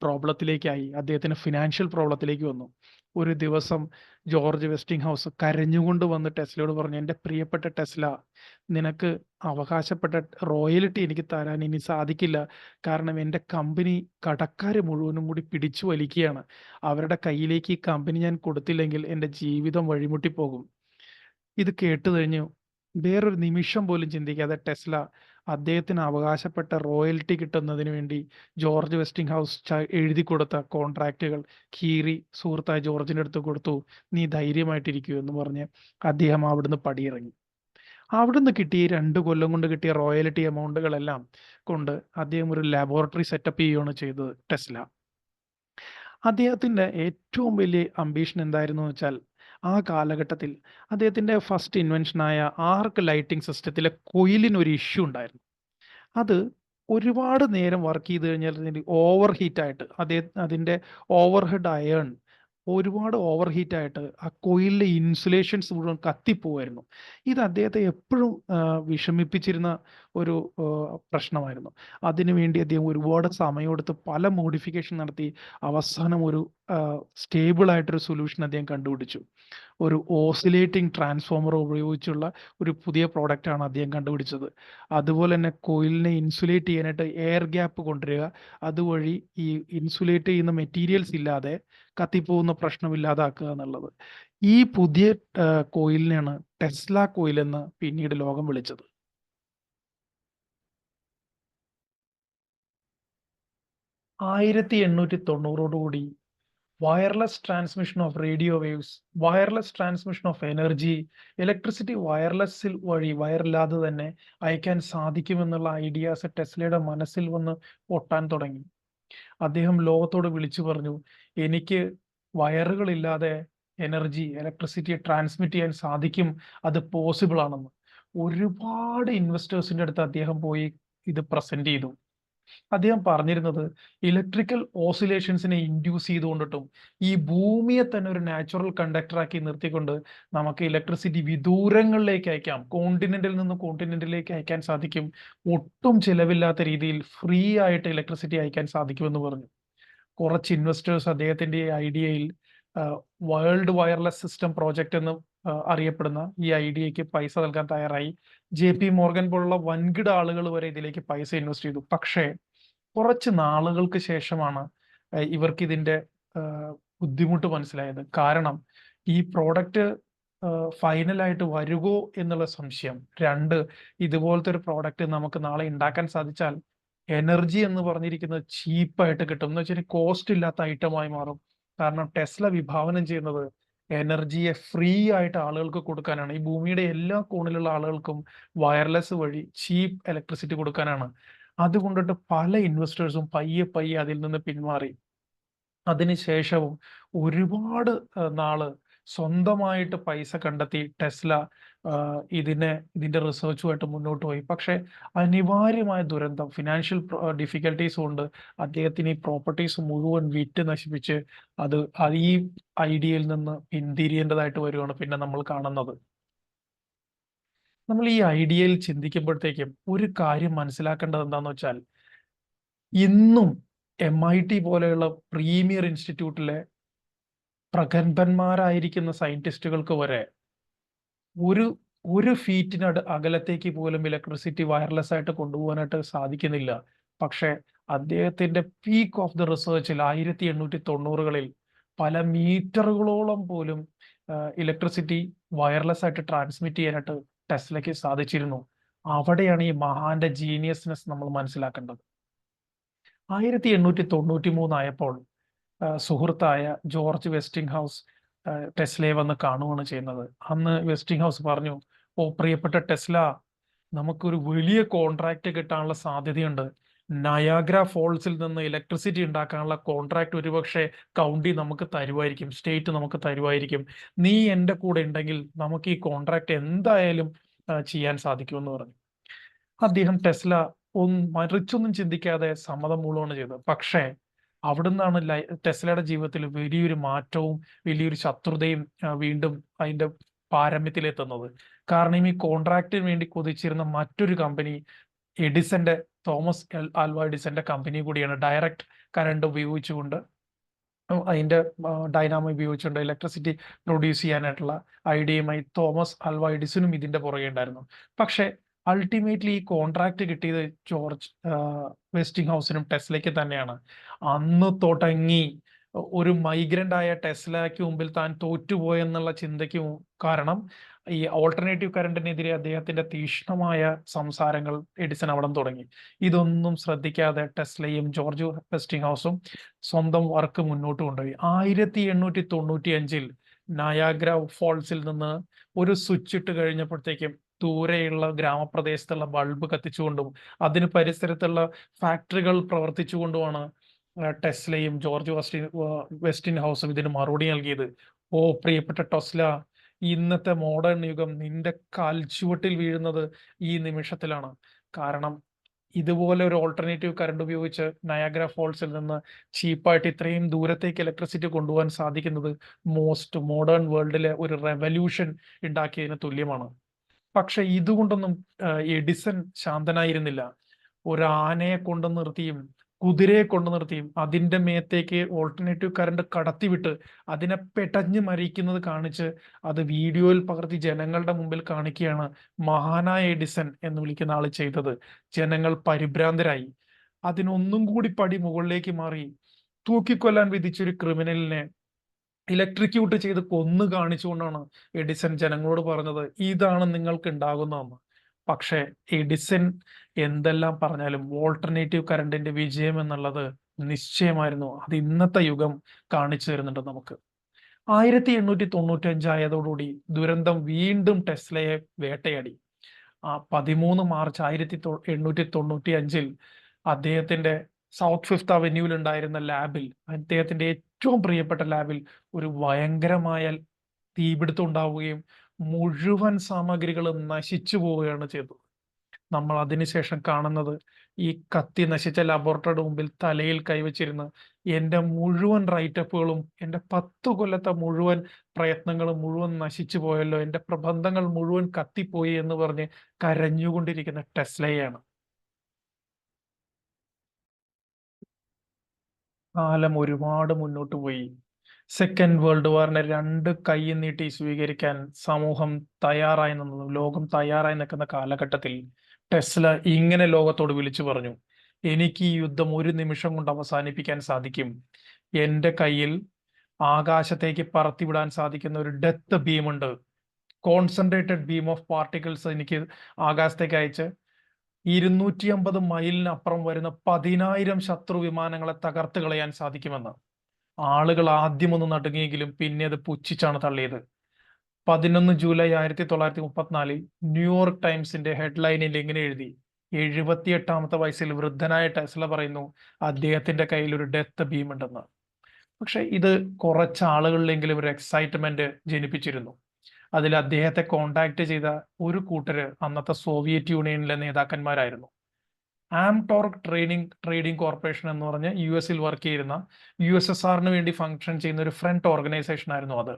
പ്രോബ്ലത്തിലേക്കായി. അദ്ദേഹത്തിന് ഫിനാൻഷ്യൽ പ്രോബ്ലത്തിലേക്ക് വന്നു. ഒരു ദിവസം ജോർജ് വെസ്റ്റിംഗ് ഹൗസ് കരഞ്ഞുകൊണ്ട് വന്ന് ടെസ്ലയോട് പറഞ്ഞു എന്റെ പ്രിയപ്പെട്ട ടെസ്ല നിനക്ക് അവകാശപ്പെട്ട റോയലിറ്റി എനിക്ക് തരാൻ ഇനി സാധിക്കില്ല. കാരണം എന്റെ കമ്പനി കടക്കാർ മുഴുവനും കൂടി പിടിച്ചു വലിക്കുകയാണ്. അവരുടെ കയ്യിലേക്ക് ഈ കമ്പനി ഞാൻ കൊടുത്തില്ലെങ്കിൽ എന്റെ ജീവിതം വഴിമുട്ടി പോകും ഇത് കേട്ടു കഴിഞ്ഞു വേറൊരു നിമിഷം പോലും ചിന്തിക്കാതെ ടെസ്ല അദ്ദേഹത്തിന് അവകാശപ്പെട്ട റോയൽറ്റി കിട്ടുന്നതിന് വേണ്ടി ജോർജ് വെസ്റ്റിംഗ് ഹൗസ് എഴുതി കൊടുത്ത കോൺട്രാക്റ്റുകൾ കീറി സുഹൃത്തായ ജോർജിന്റെ അടുത്ത് കൊടുത്തു നീ ധൈര്യമായിട്ടിരിക്കൂ എന്ന് പറഞ്ഞ് അദ്ദേഹം അവിടുന്ന് പടിയിറങ്ങി. അവിടുന്ന് കിട്ടിയ രണ്ട് കൊല്ലം കൊണ്ട് കിട്ടിയ റോയൽറ്റി എമൗണ്ടുകളെല്ലാം കൊണ്ട് അദ്ദേഹം ഒരു ലബോറട്ടറി സെറ്റപ്പ് ചെയ്യുകയാണ് ചെയ്തത് ടെസ്ല. അദ്ദേഹത്തിന്റെ ഏറ്റവും വലിയ അംബീഷൻ എന്തായിരുന്നു എന്ന് വെച്ചാൽ ആ കാലഘട്ടത്തിൽ അദ്ദേഹത്തിന്റെ ഫസ്റ്റ് ഇൻവെൻഷനായ ആർക്ക് ലൈറ്റിംഗ് സിസ്റ്റത്തിലെ കൊയിലിന് ഒരു ഇഷ്യൂ ഉണ്ടായിരുന്നു. അത് ഒരുപാട് നേരം വർക്ക് ചെയ്ത് കഴിഞ്ഞാൽ ഓവർ ഹീറ്റായിട്ട് അതേ അതിന്റെ ഓവർഹെഡ് അയേൺ ഒരുപാട് ഓവർ ഹീറ്റ് ആയിട്ട് ആ കോയിലിലെ ഇൻസുലേഷൻസ് മുഴുവൻ കത്തിപ്പോവായിരുന്നു. ഇത് അദ്ദേഹത്തെ എപ്പോഴും വിഷമിപ്പിച്ചിരുന്ന ഒരു പ്രശ്നമായിരുന്നു. അതിനുവേണ്ടി അദ്ദേഹം ഒരുപാട് സമയമെടുത്ത് പല മോഡിഫിക്കേഷൻ നടത്തി അവസാനം ഒരു സ്റ്റേബിൾ ആയിട്ടൊരു സൊല്യൂഷൻ അദ്ദേഹം കണ്ടുപിടിച്ചു. ഒരു ഓസിലേറ്റിംഗ് ട്രാൻസ്ഫോമർ ഉപയോഗിച്ചുള്ള ഒരു പുതിയ പ്രോഡക്റ്റ് ആണ് അദ്ദേഹം കണ്ടുപിടിച്ചത്. അതുപോലെ തന്നെ കോയിലിനെ ഇൻസുലേറ്റ് ചെയ്യാനായിട്ട് എയർ ഗ്യാപ്പ് കൊണ്ടുവരിക. അതുവഴി ഈ ഇൻസുലേറ്റ് ചെയ്യുന്ന മെറ്റീരിയൽസ് ഇല്ലാതെ കത്തിപ്പോകുന്ന പ്രശ്നം ഇല്ലാതാക്കുക എന്നുള്ളത്. ഈ പുതിയ കോയിലിനെയാണ് ടെസ്ല കോയിൽ എന്ന് പിന്നീട് ലോകം വിളിച്ചത്. ആയിരത്തി എണ്ണൂറ്റി തൊണ്ണൂറോടുകൂടി wireless transmission of radio waves wireless transmission of energy electricity വയർലെസ്സിൽ വഴി വയറില്ലാതെ തന്നെ അയക്കാൻ സാധിക്കുമെന്നുള്ള ഐഡിയാസ് ടെസ്ലയുടെ മനസ്സിൽ വന്ന് ഒട്ടാൻ തുടങ്ങി. അദ്ദേഹം ലോകത്തോട് വിളിച്ചു പറഞ്ഞു എനിക്ക് വയറുകളില്ലാതെ എനർജി ഇലക്ട്രിസിറ്റി ട്രാൻസ്മിറ്റ് ചെയ്യാൻ സാധിക്കും അത് പോസിബിൾ ആണെന്ന്. ഒരുപാട് ഇൻവെസ്റ്റേഴ്സിന്റെ അടുത്ത് അദ്ദേഹം പോയി ഇത് പ്രസന്റ് ചെയ്തു. അദ്ദേഹം പറഞ്ഞിരുന്നത് ഇലക്ട്രിക്കൽ ഓസിലേഷൻസിനെ ഇൻഡ്യൂസ് ചെയ്തുകൊണ്ടിട്ടും ഈ ഭൂമിയെ തന്നെ ഒരു നാച്ചുറൽ കണ്ടക്ടറാക്കി നിർത്തിക്കൊണ്ട് നമുക്ക് ഇലക്ട്രിസിറ്റി വിദൂരങ്ങളിലേക്ക് അയക്കാം. കോണ്ടിനെന്റിൽ നിന്ന് കോണ്ടിനെന്റിലേക്ക് അയക്കാൻ സാധിക്കും. ഒട്ടും ചിലവില്ലാത്ത രീതിയിൽ ഫ്രീ ആയിട്ട് ഇലക്ട്രിസിറ്റി അയക്കാൻ സാധിക്കുമെന്ന് പറഞ്ഞു. കുറച്ച് ഇൻവെസ്റ്റേഴ്സ് അദ്ദേഹത്തിന്റെ ഐഡിയയിൽ വേൾഡ് വയർലെസ് സിസ്റ്റം പ്രോജക്റ്റ് എന്ന് അറിയപ്പെടുന്ന ഈ ഐഡിയക്ക് പൈസ നൽകാൻ തയ്യാറായി. ജെ പി മോർഗൻ പോലുള്ള വൻകിട ആളുകൾ വരെ ഇതിലേക്ക് പൈസ ഇൻവെസ്റ്റ് ചെയ്തു. പക്ഷേ കുറച്ച് നാളുകൾക്ക് ശേഷമാണ് ഇവർക്ക് ഇതിന്റെ ബുദ്ധിമുട്ട് മനസ്സിലായത്. കാരണം ഈ പ്രോഡക്റ്റ് ഫൈനലായിട്ട് വരുമോ എന്നുള്ള സംശയം. രണ്ട് ഇതുപോലത്തെ ഒരു പ്രോഡക്റ്റ് നമുക്ക് നാളെ ഉണ്ടാക്കാൻ സാധിച്ചാൽ എനർജി എന്ന് പറഞ്ഞിരിക്കുന്നത് ചീപ്പായിട്ട് കിട്ടും. എന്ന് വെച്ചാൽ കോസ്റ്റ് ഇല്ലാത്ത ഐറ്റമായി മാറും. കാരണം ടെസ്ല വിഭാവനം ചെയ്യുന്നത് എനർജിയെ ഫ്രീ ആയിട്ട് ആളുകൾക്ക് കൊടുക്കാനാണ്. ഈ ഭൂമിയുടെ എല്ലാ കോണിലുള്ള ആളുകൾക്കും വയർലെസ് വഴി ചീപ്പ് ഇലക്ട്രിസിറ്റി കൊടുക്കാനാണ്. അതുകൊണ്ടിട്ട് പല ഇൻവെസ്റ്റേഴ്സും പയ്യെ പയ്യെ അതിൽ നിന്ന് പിന്മാറി. അതിനുശേഷവും ഒരുപാട് നാൾ സ്വന്തമായിട്ട് പൈസ കണ്ടെത്തി ടെസ്ല ഇതിനെ ഇതിന്റെ റിസർച്ചുമായിട്ട് മുന്നോട്ട് പോയി. പക്ഷേ അനിവാര്യമായ ദുരന്തം ഫിനാൻഷ്യൽ ഡിഫിക്കൽട്ടീസ് കൊണ്ട് അദ്ദേഹത്തിന് ഈ പ്രോപ്പർട്ടീസ് മുഴുവൻ വിറ്റ് നശിപ്പിച്ച് അത് ഈ ഐഡിയയിൽ നിന്ന് പിന്തിരിയേണ്ടതായിട്ട് വരുവാണ് പിന്നെ നമ്മൾ കാണുന്നത്. നമ്മൾ ഈ ഐഡിയയിൽ ചിന്തിക്കുമ്പോഴത്തേക്കും ഒരു കാര്യം മനസ്സിലാക്കേണ്ടത് എന്താണെന്ന് വെച്ചാൽ ഇന്നും എം ഐ ടി പോലെയുള്ള പ്രീമിയർ ഇൻസ്റ്റിറ്റ്യൂട്ടിലെ പ്രഗത്ഭന്മാരായിരിക്കുന്ന സയന്റിസ്റ്റുകൾക്ക് വരെ ഒരു ഒരു ഫീറ്റിനട് അകലത്തേക്ക് പോലും ഇലക്ട്രിസിറ്റി വയർലെസ് ആയിട്ട് കൊണ്ടുപോകാനായിട്ട് സാധിക്കുന്നില്ല. പക്ഷേ അദ്ദേഹത്തിന്റെ പീക്ക് ഓഫ് ദി റിസർച്ചിൽ ആയിരത്തി എണ്ണൂറ്റി തൊണ്ണൂറുകളിൽ പല മീറ്ററുകളോളം പോലും ഇലക്ട്രിസിറ്റി വയർലെസ് ആയിട്ട് ട്രാൻസ്മിറ്റ് ചെയ്യാനായിട്ട് ടെസ്ലയ്ക്ക് സാധിച്ചിരുന്നു. അവിടെയാണ് ഈ മഹാന്റെ ജീനിയസ്നെസ് നമ്മൾ മനസ്സിലാക്കേണ്ടത്. ആയിരത്തി എണ്ണൂറ്റി തൊണ്ണൂറ്റി മൂന്നായപ്പോൾ സുഹൃത്തായ ജോർജ് വെസ്റ്റിംഗ് ഹൗസ് ടെസ്ലയെ വന്ന് കാണുകയാണ് ചെയ്യുന്നത്. അന്ന് വെസ്റ്റിംഗ് ഹൗസ് പറഞ്ഞു ഓ പ്രിയപ്പെട്ട ടെസ്ല നമുക്കൊരു വലിയ കോൺട്രാക്റ്റ് കിട്ടാനുള്ള സാധ്യതയുണ്ട്. നയാഗ്ര ഫോൾസിൽ നിന്ന് ഇലക്ട്രിസിറ്റി ഉണ്ടാക്കാനുള്ള കോൺട്രാക്ട് ഒരുപക്ഷെ കൗണ്ടി നമുക്ക് തരുമായിരിക്കും സ്റ്റേറ്റ് നമുക്ക് തരുമായിരിക്കും നീ എന്റെ കൂടെ ഉണ്ടെങ്കിൽ നമുക്ക് ഈ കോൺട്രാക്ട് എന്തായാലും ചെയ്യാൻ സാധിക്കുമെന്ന് പറഞ്ഞു. അദ്ദേഹം ടെസ്ല ഒന്നും മറിച്ചൊന്നും ചിന്തിക്കാതെ സമ്മതം മൂളമാണ് ചെയ്തത്. പക്ഷേ അവിടുന്നാണ് ടെസ്ലയുടെ ജീവിതത്തിൽ വലിയൊരു മാറ്റവും വലിയൊരു ശത്രുതയും വീണ്ടും അതിന്റെ പാരമ്യത്തിലെത്തുന്നത്. കാരണം ഈ കോൺട്രാക്റ്റിന് വേണ്ടി കൊതിച്ചിരുന്ന മറ്റൊരു കമ്പനി എഡിസന്റെ തോമസ് ആൽവ എഡിസന്റെ കമ്പനി കൂടിയാണ് ഡയറക്റ്റ് കറണ്ട് ഉപയോഗിച്ചുകൊണ്ട് അതിന്റെ ഡൈനാമോ ഉപയോഗിച്ചുകൊണ്ട് ഇലക്ട്രിസിറ്റി പ്രൊഡ്യൂസ് ചെയ്യാനായിട്ടുള്ള ഐഡിയയുമായി തോമസ് അൽവ എഡിസനും ഇതിന്റെ പുറകെ ഉണ്ടായിരുന്നു. പക്ഷേ അൾട്ടിമേറ്റ്ലി ഈ കോൺട്രാക്ട് കിട്ടിയത് ജോർജ് വെസ്റ്റിംഗ് ഹൗസിനും ടെസ്ലയ്ക്ക് തന്നെയാണ്. അന്ന് തുടങ്ങി ഒരു മൈഗ്രന്റ് ആയ ടെസ്ലയ്ക്ക് മുമ്പിൽ താൻ തോറ്റുപോയെന്നുള്ള ചിന്തയ്ക്ക് കാരണം ഈ ഓൾട്ടർനേറ്റീവ് കറണ്ടിനെതിരെ അദ്ദേഹത്തിന്റെ തീക്ഷ്ണമായ സംസാരങ്ങൾ എഡിസൺ അവിടെ തുടങ്ങി. ഇതൊന്നും ശ്രദ്ധിക്കാതെ ടെസ്ലയും ജോർജ് വെസ്റ്റിംഗ് ഹൗസും സ്വന്തം വർക്ക് മുന്നോട്ട് കൊണ്ടുപോയി. ആയിരത്തി എണ്ണൂറ്റി തൊണ്ണൂറ്റി അഞ്ചിൽ നയാഗ്ര ഫോൾസിൽ നിന്ന് ഒരു സ്വിച്ച് ഇട്ട് കഴിഞ്ഞപ്പോഴത്തേക്കും ദൂരെയുള്ള ഗ്രാമപ്രദേശത്തുള്ള ബൾബ് കത്തിച്ചുകൊണ്ടും അതിന് പരിസരത്തുള്ള ഫാക്ടറികൾ പ്രവർത്തിച്ചുകൊണ്ടുമാണ് ടെസ്ലയും ജോർജ് വെസ്റ്റിൻ വെസ്റ്റിൻ ഹൗസും ഇതിന് മറുപടി നൽകിയത്. ഓ പ്രിയപ്പെട്ട ടെസ്ല ഇന്നത്തെ മോഡേൺ യുഗം നിന്റെ കാൽച്ചുവട്ടിൽ വീഴുന്നത് ഈ നിമിഷത്തിലാണ്. കാരണം ഇതുപോലെ ഒരു ഓൾട്ടർനേറ്റീവ് കറണ്ട് ഉപയോഗിച്ച് നയാഗ്ര ഫോൾസിൽ നിന്ന് ചീപ്പായിട്ട് ഇത്രയും ദൂരത്തേക്ക് ഇലക്ട്രിസിറ്റി കൊണ്ടുപോകാൻ സാധിക്കുന്നത് മോസ്റ്റ് മോഡേൺ വേൾഡിലെ ഒരു റെവല്യൂഷൻ ഉണ്ടാക്കിയതിന് തുല്യമാണ്. പക്ഷെ ഇതുകൊണ്ടൊന്നും എഡിസൺ ശാന്തനായിരുന്നില്ല. ഒരു ആനയെ കൊണ്ടു നിർത്തിയും കുതിരയെ കൊണ്ടു നിർത്തിയും അതിന്റെ മേത്തേക്ക് ഓൾട്ടർനേറ്റീവ് കറണ്ട് കടത്തിവിട്ട് അതിനെ പെടഞ്ഞ് മരിക്കുന്നത് കാണിച്ച് അത് വീഡിയോയിൽ പകർത്തി ജനങ്ങളുടെ മുമ്പിൽ കാണിക്കുകയാണ് മഹാനായ എഡിസൺ എന്ന് വിളിക്കുന്ന ആൾ ചെയ്തത്. ജനങ്ങൾ പരിഭ്രാന്തരായി. അതിനൊന്നും കൂടി പടി മുകളിലേക്ക് മാറി. തൂക്കിക്കൊല്ലാൻ വിധിച്ചൊരു ക്രിമിനലിനെ ഇലക്ട്രിക്യൂട്ട് ചെയ്ത് കൊന്നു കാണിച്ചുകൊണ്ടാണ് എഡിസൺ ജനങ്ങളോട് പറഞ്ഞത് ഇതാണ് നിങ്ങൾക്ക് ഉണ്ടാകുന്നതെന്ന് പക്ഷേ എഡിസൺ എന്തെല്ലാം പറഞ്ഞാലും ഓൾട്ടർനേറ്റീവ് കറണ്ടിന്റെ വിജയം എന്നുള്ളത് നിശ്ചയമായിരുന്നു. അത് ഇന്നത്തെ യുഗം കാണിച്ചു തരുന്നുണ്ട് നമുക്ക്. ആയിരത്തി എണ്ണൂറ്റി തൊണ്ണൂറ്റി അഞ്ചായതോടുകൂടി ദുരന്തം വീണ്ടും ടെസ്ലയെ വേട്ടയാടി. ആ പതിമൂന്ന് മാർച്ച് ആയിരത്തി എണ്ണൂറ്റി തൊണ്ണൂറ്റി അഞ്ചിൽ അദ്ദേഹത്തിന്റെ സൗത്ത് ഫിഫ്ത് അവന്യൂവിൽ ഉണ്ടായിരുന്ന ലാബിൽ അദ്ദേഹത്തിന്റെ ഏറ്റവും പ്രിയപ്പെട്ട ലാബിൽ ഒരു ഭയങ്കരമായ തീപിടുത്തം ഉണ്ടാവുകയും മുഴുവൻ സാമഗ്രികളും നശിച്ചു പോവുകയാണ് ചെയ്തത്. നമ്മൾ അതിനുശേഷം കാണുന്നത് ഈ കത്തി നശിച്ച ലബോറട്ടറിയുടെ മുമ്പിൽ തലയിൽ കൈവച്ചിരുന്ന് എന്റെ മുഴുവൻ റൈറ്റപ്പുകളും എന്റെ പത്ത് കൊല്ലത്തെ മുഴുവൻ പ്രയത്നങ്ങളും മുഴുവൻ നശിച്ചു പോയല്ലോ എന്റെ പ്രബന്ധങ്ങൾ മുഴുവൻ കത്തിപ്പോയി എന്ന് പറഞ്ഞ് കരഞ്ഞുകൊണ്ടിരിക്കുന്ന ടെസ്ലയാണ് കാലം ഒരുപാട് മുന്നോട്ട് പോയി. സെക്കൻഡ് വേൾഡ് വാറിനെ രണ്ട് കൈ നീട്ടി സ്വീകരിക്കാൻ സമൂഹം തയ്യാറായി നിന്നതും ലോകം തയ്യാറായി നിൽക്കുന്ന കാലഘട്ടത്തിൽ ടെസ്ല ഇങ്ങനെ ലോകത്തോട് വിളിച്ചു പറഞ്ഞു എനിക്ക് ഈ യുദ്ധം ഒരു നിമിഷം കൊണ്ട് അവസാനിപ്പിക്കാൻ സാധിക്കും. എന്റെ കയ്യിൽ ആകാശത്തേക്ക് പറത്തിവിടാൻ സാധിക്കുന്ന ഒരു ഡെത്ത് ബീം ഉണ്ട്. കോൺസെൻട്രേറ്റഡ് ബീം ഓഫ് പാർട്ടിക്കിൾസ് എനിക്ക് ആകാശത്തേക്ക് അയച്ച് ഇരുന്നൂറ്റി അമ്പത് മൈലിനപ്പുറം വരുന്ന പതിനായിരം ശത്രു വിമാനങ്ങളെ തകർത്ത് കളയാൻ സാധിക്കുമെന്ന്. ആളുകൾ ആദ്യം ഒന്ന് നടുങ്ങിയെങ്കിലും പിന്നെ അത് പുച്ഛിച്ചാണ് തള്ളിയത്. പതിനൊന്ന് ജൂലൈ ആയിരത്തി തൊള്ളായിരത്തി മുപ്പത്തിനാലിൽ ന്യൂയോർക്ക് ടൈംസിന്റെ ഹെഡ്ലൈനിൽ ഇങ്ങനെ എഴുതി. എഴുപത്തിയെട്ടാമത്തെ വയസ്സിൽ വൃദ്ധനായ ടെസ്ല പറയുന്നു അദ്ദേഹത്തിന്റെ കയ്യിൽ ഒരു ഡെത്ത് ഭീമുണ്ടെന്ന് പക്ഷെ ഇത് കുറച്ച് ആളുകളിലെങ്കിലും ഒരു എക്സൈറ്റ്മെന്റ് ജനിപ്പിച്ചിരുന്നു. അതിൽ അദ്ദേഹത്തെ കോണ്ടാക്ട് ചെയ്ത ഒരു കൂട്ടര് അന്നത്തെ സോവിയറ്റ് യൂണിയനിലെ നേതാക്കന്മാരായിരുന്നു. ആംടോർക്ക് ട്രേഡിംഗ് ട്രേഡിംഗ് കോർപ്പറേഷൻ എന്ന് പറഞ്ഞ് യു എസിൽ വർക്ക് ചെയ്യുന്ന യു എസ് എസ് ആറിന് വേണ്ടി ഫങ്ഷൻ ചെയ്യുന്ന ഒരു ഫ്രണ്ട് ഓർഗനൈസേഷൻ ആയിരുന്നു അത്.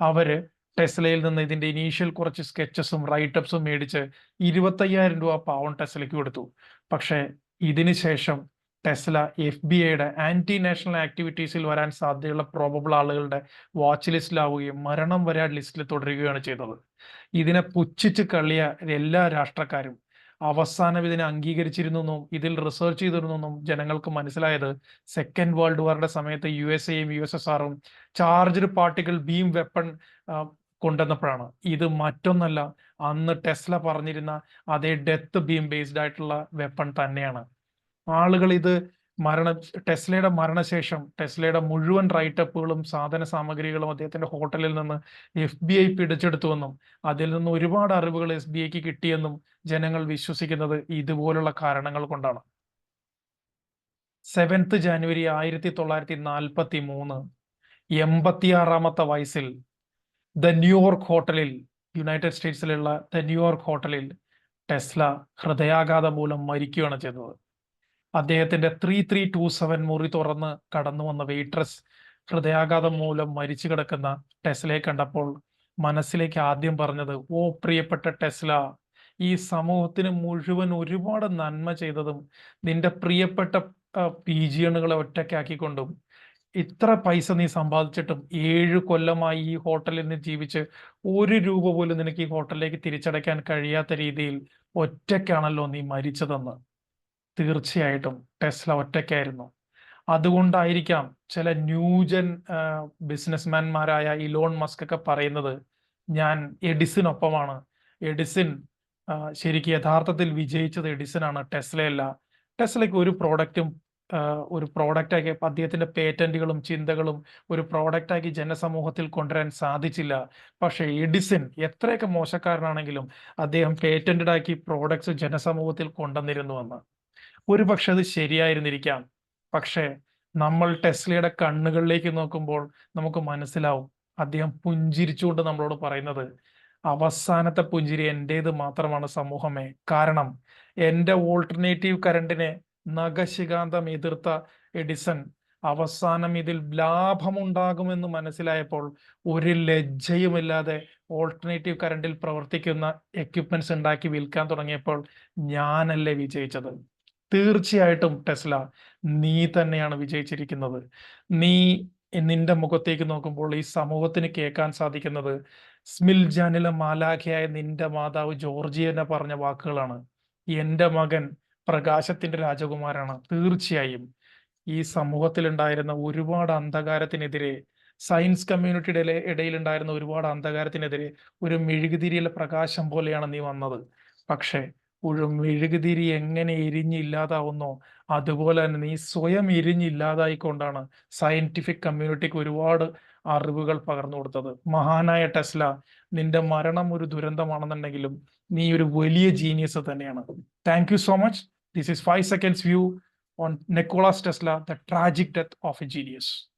അവർ ടെസ്ലയിൽ നിന്ന് ഇതിന്റെ ഇനീഷ്യൽ കുറച്ച് സ്കെച്ചസും റൈറ്റപ്സും മേടിച്ച് ഇരുപത്തയ്യായിരം രൂപ പാവം ടെസ്ലയ്ക്ക് കൊടുത്തു. പക്ഷേ ഇതിന് ശേഷം ടെസ്ല എഫ് ബി ഐയുടെ ആന്റി നാഷണൽ ആക്ടിവിറ്റീസിൽ വരാൻ സാധ്യതയുള്ള പ്രോബബിൾ ആളുകളുടെ വാച്ച് ലിസ്റ്റിലാവുകയും മരണം വരെ ലിസ്റ്റിൽ തുടരുകയാണ് ചെയ്തത്. ഇതിനെ പുച്ഛിച്ച് കളിയ എല്ലാ രാഷ്ട്രക്കാരും അവസാനം ഇതിനെ അംഗീകരിച്ചിരുന്നെന്നും ഇതിൽ റിസർച്ച് ചെയ്തിരുന്നെന്നും ജനങ്ങൾക്ക് മനസ്സിലായത് സെക്കൻഡ് വേൾഡ് വാറിന്റെ സമയത്ത് യു എസ് എയും യു എസ് എസ് ആറും ചാർജ്ഡ് പാർട്ടിക്കിൾ ബീം വെപ്പൺ കൊണ്ടുവന്നപ്പോഴാണ്. ഇത് മറ്റൊന്നല്ല അന്ന് ടെസ്ല പറഞ്ഞിരുന്ന അതേ ഡെത്ത് ബീം ബേസ്ഡ് ആയിട്ടുള്ള വെപ്പൺ തന്നെയാണ്. ആളുകൾ ഇത് മരണ ടെസ്ലയുടെ മരണശേഷം ടെസ്ലയുടെ മുഴുവൻ റൈറ്റപ്പുകളും സാധന സാമഗ്രികളും അദ്ദേഹത്തിന്റെ ഹോട്ടലിൽ നിന്ന് എഫ് ബി ഐ പിടിച്ചെടുത്തുവെന്നും അതിൽ നിന്ന് ഒരുപാട് അറിവുകൾ എസ് ബി ഐക്ക് കിട്ടിയെന്നും ജനങ്ങൾ വിശ്വസിക്കുന്നത് ഇതുപോലുള്ള കാരണങ്ങൾ കൊണ്ടാണ്. സെവൻത്ത് ജാനുവരി ആയിരത്തി തൊള്ളായിരത്തി നാൽപ്പത്തി മൂന്ന് എൺപത്തിയാറാമത്തെ വയസ്സിൽ ദ ന്യൂയോർക്ക് ഹോട്ടലിൽ യുണൈറ്റഡ് സ്റ്റേറ്റ്സിലുള്ള ദ ന്യൂയോർക്ക് ഹോട്ടലിൽ ടെസ്ല ഹൃദയാഘാതം മൂലം മരിക്കുകയാണ് ചെയ്തത്. അദ്ദേഹത്തിന്റെ ത്രീ ത്രീ ടു സെവൻ മുറി തുറന്ന് കടന്നു വന്ന വെയിട്രസ് ഹൃദയാഘാതം മൂലം മരിച്ചു കിടക്കുന്ന ടെസ്ലയെ കണ്ടപ്പോൾ മനസ്സിലേക്ക് ആദ്യം പറഞ്ഞത് ഓ പ്രിയപ്പെട്ട ടെസ്ല ഈ സമൂഹത്തിന് മുഴുവൻ ഒരുപാട് നന്മ ചെയ്തതും നിന്റെ പ്രിയപ്പെട്ട പി ജിയണുകളെ ഒറ്റയ്ക്കാക്കിക്കൊണ്ടും ഇത്ര പൈസ നീ സമ്പാദിച്ചിട്ടും ഏഴ് കൊല്ലമായി ഈ ഹോട്ടലിൽ നിന്ന് ജീവിച്ച് ഒരു രൂപ പോലും നിനക്ക് ഈ ഹോട്ടലിലേക്ക് തിരിച്ചടയ്ക്കാൻ കഴിയാത്ത രീതിയിൽ ഒറ്റയ്ക്കാണല്ലോ നീ മരിച്ചതെന്ന്. തീർച്ചയായിട്ടും ടെസ്ല ഒറ്റയ്ക്കായിരുന്നു. അതുകൊണ്ടായിരിക്കാം ചില ന്യൂജൻ ബിസിനസ്മാൻമാരായ ഇലോൺ മസ്ക് ഒക്കെ പറയുന്നത് ഞാൻ എഡിസിനൊപ്പമാണ്. എഡിസിൻ ശരിക്കും യഥാർത്ഥത്തിൽ വിജയിച്ചത് എഡിസനാണ് ടെസ്ലയല്ല. ടെസ്ലയ്ക്ക് ഒരു പ്രോഡക്റ്റും ഒരു പ്രോഡക്റ്റാക്കി അദ്ദേഹത്തിന്റെ പേറ്റന്റുകളും ചിന്തകളും ഒരു പ്രോഡക്റ്റാക്കി ജനസമൂഹത്തിൽ കൊണ്ടുവരാൻ സാധിച്ചില്ല. പക്ഷേ എഡിസൺ എത്രയൊക്കെ മോശക്കാരനാണെങ്കിലും അദ്ദേഹം പേറ്റന്റഡ് ആക്കി പ്രോഡക്ട്സ് ജനസമൂഹത്തിൽ കൊണ്ടുവന്നിരുന്നുവെന്ന് ഒരു പക്ഷെ അത് ശരിയായിരുന്നിരിക്കാം. പക്ഷേ നമ്മൾ ടെസ്ലയുടെ കണ്ണുകളിലേക്ക് നോക്കുമ്പോൾ നമുക്ക് മനസ്സിലാവും അദ്ദേഹം പുഞ്ചിരിച്ചുകൊണ്ട് നമ്മളോട് പറയുന്നത് അവസാനത്തെ പുഞ്ചിരി എന്റേത് മാത്രമാണ് സമൂഹമേ. കാരണം എന്റെ ഓൾട്ടർനേറ്റീവ് കറണ്ടിനെ നഗശികാന്തം എതിർത്ത എഡിസൺ അവസാനം ഇതിൽ ലാഭമുണ്ടാകുമെന്ന് മനസ്സിലായപ്പോൾ ഒരു ലജ്ജയുമില്ലാതെ ഓൾട്ടർനേറ്റീവ് കറണ്ടിൽ പ്രവർത്തിക്കുന്ന എക്യുപ്മെന്റ്സ് ഉണ്ടാക്കി വിൽക്കാൻ തുടങ്ങിയപ്പോൾ ഞാനല്ലേ വിജയിച്ചത്? തീർച്ചയായിട്ടും ടെസ്ല നീ തന്നെയാണ് വിജയിച്ചിരിക്കുന്നത്. നീ നിന്റെ മുഖത്തേക്ക് നോക്കുമ്പോൾ ഈ സമൂഹത്തിന് കേൾക്കാൻ സാധിക്കുന്നത് സ്മിൽ സ്മിൽജാനിലെ മാലാഖയായ നിന്റെ മാതാവ് ജോർജി ജോർജിയനെ പറഞ്ഞ വാക്കുകളാണ്. എന്റെ മകൻ പ്രകാശത്തിന്റെ രാജകുമാരാണ്. തീർച്ചയായും ഈ സമൂഹത്തിലുണ്ടായിരുന്ന ഒരുപാട് അന്ധകാരത്തിനെതിരെ സയൻസ് കമ്മ്യൂണിറ്റിയുടെ ഇടയിൽ ഉണ്ടായിരുന്ന ഒരുപാട് അന്ധകാരത്തിനെതിരെ ഒരു മെഴുകുതിരിയിലെ പ്രകാശം പോലെയാണ് നീ വന്നത്. പക്ഷേ ഒരു മെഴുകുതിരി എങ്ങനെ എരിഞ്ഞില്ലാതാവുന്നോ അതുപോലെ തന്നെ നീ സ്വയം എരിഞ്ഞില്ലാതായിക്കൊണ്ടാണ് സയന്റിഫിക് കമ്മ്യൂണിറ്റിക്ക് ഒരുപാട് അറിവുകൾ പകർന്നു കൊടുത്തത്. മഹാനായ ടെസ്ല നിന്റെ മരണം ഒരു ദുരന്തമാണെന്നുണ്ടെങ്കിലും നീ ഒരു വലിയ ജീനിയസ് തന്നെയാണ്. Thank you so much this is five seconds view on Nicholas Tesla the tragic death of a genius